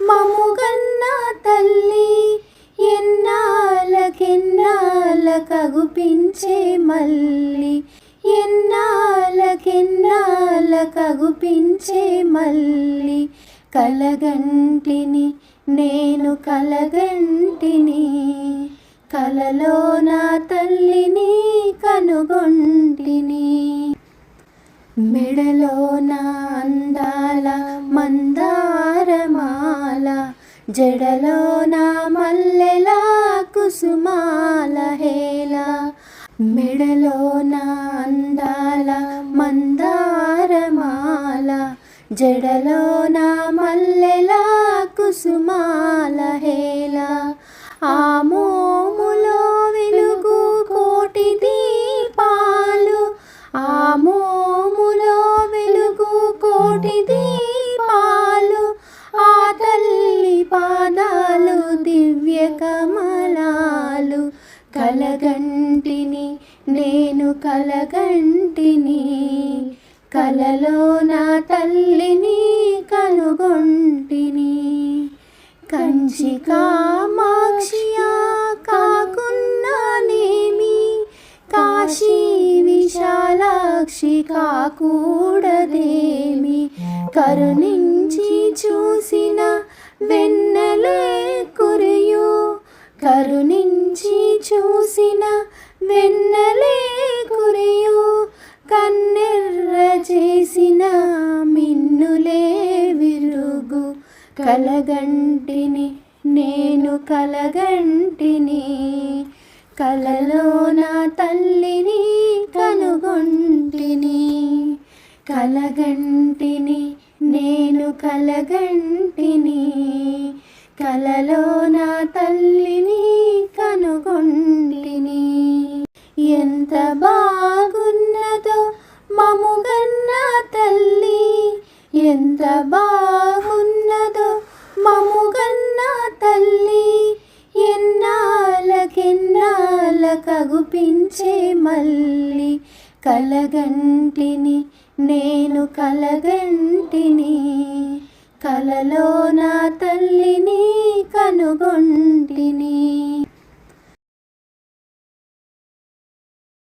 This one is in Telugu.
మముగన్న తల్లి ఎన్నాళ్ళకెన్నాళ్ళ కగుపించే మల్లి ఎన్నాళ్ళకెన్నాళ్ళ కగుపించే మల్లి కలగంటిని నేను కలగంటిని కలలో నా తల్లిని కనుగొంటిని మెడలో నా జడలో నా మల్లెలా కుసుమాల హేల మెడలో నా అందాల మందారమాల జడలో నా మల్లెలా కుసుమాల కమలాలు కలగంటిని నేను కలగంటిని. కలలో నా తల్లిని కనుగొంటిని. కంచి కామాక్షియా కాకున్నానేమి కాశీ విశాలాక్షి కాకూడదేమి? కరుణించి చూసిన వెన్నలే కురి కరుణించి చూసిన వెన్నలే కురియు కన్నెర్ర చేసిన మిన్నులే విరుగు. కలగంటిని నేను కలగంటిని కలలో నా తల్లిని కనుగొంటిని. కలగంటిని నేను కలగంటిని కలలో నా తల్లి కగుపించే మల్లి కలగంటిని నేను కలగంటిని. కలలో నా తల్లిని కనుగొంటిని.